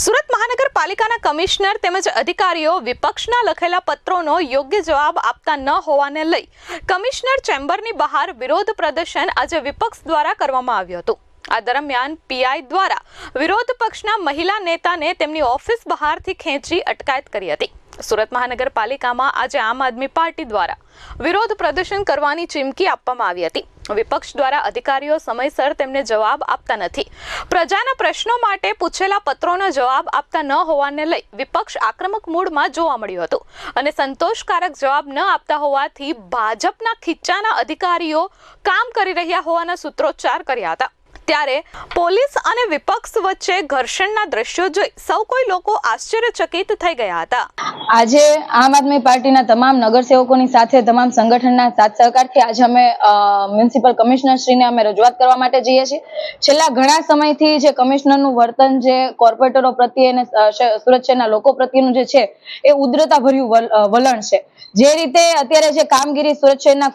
સુરત મહાનગરપાલિકાના કમિશનર તેમજ અધિકારીઓ વિપક્ષના લખેલા પત્રોનો યોગ્ય જવાબ આપતા ન હોવાને લઈ કમિશનર ચેમ્બરની બહાર વિરોધ પ્રદર્શન આજે વિપક્ષ દ્વારા કરવામાં આવ્યું હતું. આ દરમિયાન પીઆઈ દ્વારા વિરોધ પક્ષના મહિલા નેતાને તેમની ઓફિસ બહારથી ખેંચી અટકાયત કરી હતી. સુરત મહાનગરપાલિકામાં આજે આમ આદમી પાર્ટી દ્વારા વિરોધ પ્રદર્શન કરવાની ચીમકી આપવામાં આવી હતી. વિપક્ષ દ્વારા અધિકારીઓ સમયસર તેમને જવાબ આપતા નથી. પ્રજાના પ્રશ્નો માટે પૂછેલા પત્રોનો જવાબ આપતા ન હોવાને લઈ વિપક્ષ આક્રમક મૂડમાં જોવા મળ્યું હતું અને સંતોષકારક જવાબ ન આપતા હોવાથી ભાજપના ખીચ્ચાના અધિકારીઓ કામ કરી રહ્યા હોવાના સૂત્રોચ્ચાર કર્યા હતા. ત્યારે પોલીસ અને વિપક્ષ વચ્ચે ઘર્ષણના દ્રશ્યો જોઈ સૌ કોઈ લોકો આશ્ચર્યચકિત થઈ ગયા હતા. આજે આમ આદમી પાર્ટીના તમામ નગરસેવકોની સાથે તમામ સંગઠનના સાથ સહકારથી આજે અમે મ્યુનિસિપલ કમિશનર શ્રીને અમે રજૂઆત કરવા માટે જઈએ છીએ. છેલ્લા ઘણા સમયથી જે કમિશનરનું વર્તન જે કોર્પોરેટરો પ્રત્યે અને સુરત શહેરના લોકો પ્રત્યેનું જે છે, એ ઉદ્રતાભર્યું વલણ છે. જે રીતે અત્યારે જે કામગીરી સુરત શહેરના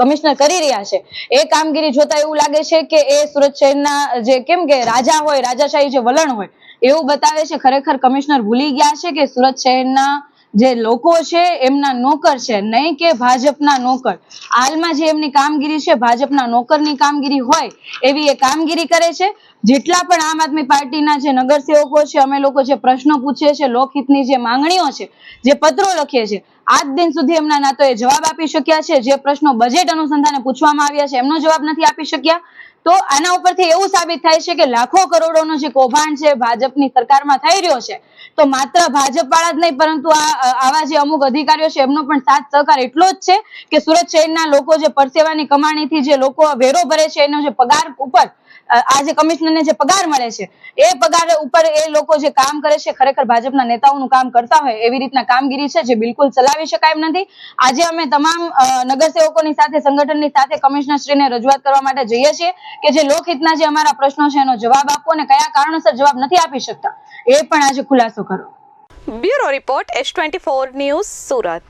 કમિશનર કરી રહ્યા છે, એ કામગીરી જોતા એવું લાગે છે કે એ સુરત શહેરના જે કેમ કે રાજા હોય, રાજાશાહી જે વલણ હોય, એવું બતાવે છે, ખરેખર કમિશનર ભૂલી ગયા છે કે સુરત શહેરના જે લોકો છે, એમના નોકર છે? નહીં કે ભાજપના નોકર. હાલમાં જે એમની કામગીરી છે, ભાજપના નોકરની કામગીરી હોય, એવી એ કામગીરી કરે છે. જેટલા પણ આમ આદમી પાર્ટીના જે નગરસેવકો છે, અમે લોકો જે પ્રશ્નો પૂછીએ છીએ લોકહિતની જે માંગણીઓ છે, જે પત્રો લખીએ છીએ આજ દિન સુધી એમના ના તો એ જવાબ આપી શક્યા છે, જે પ્રશ્નો બજેટ અનુસંધાને પૂછવામાં આવ્યા છે, એમનો જવાબ નથી આપી શક્યા. તો આના ઉપરથી એવું સાબિત થાય છે કે લાખો કરોડોનો જે કૌભાંડ છે, ભાજપની સરકારમાં થઈ રહ્યો છે. તો માત્ર ભાજપ વાળા જ નહીં, પરંતુ આવા જે અમુક અધિકારીઓ છે, એમનો પણ સાથ સહકાર એટલો જ છે કે સુરત શહેરના લોકો જે પરસેવાની કમાણીથી જે લોકો વેરો ભરે છે, એનો જે પગાર ઉપર આ જે કમિશનરને જે પગાર મળે છે, એ પગાર ઉપર એ લોકો જે કામ કરે છે, ખરેખર ભાજપના નેતાઓનું કામ કરતા હોય એવી રીતના કામગીરી છે, જે બિલકુલ ચલાવી શકાય એમ નથી. આજે અમે તમામ નગરસેવકોની સાથે, સંગઠનની સાથે કમિશનર શ્રીને રજૂઆત કરવા માટે જઈએ છીએ કે જે લોકહિતના જે અમારા પ્રશ્નો છે, એનો જવાબ આપો અને કયા કારણોસર જવાબ નથી આપી શકતા, એ પણ આજે ખુલાસો કરો. Bureau report S twenty four news Surat.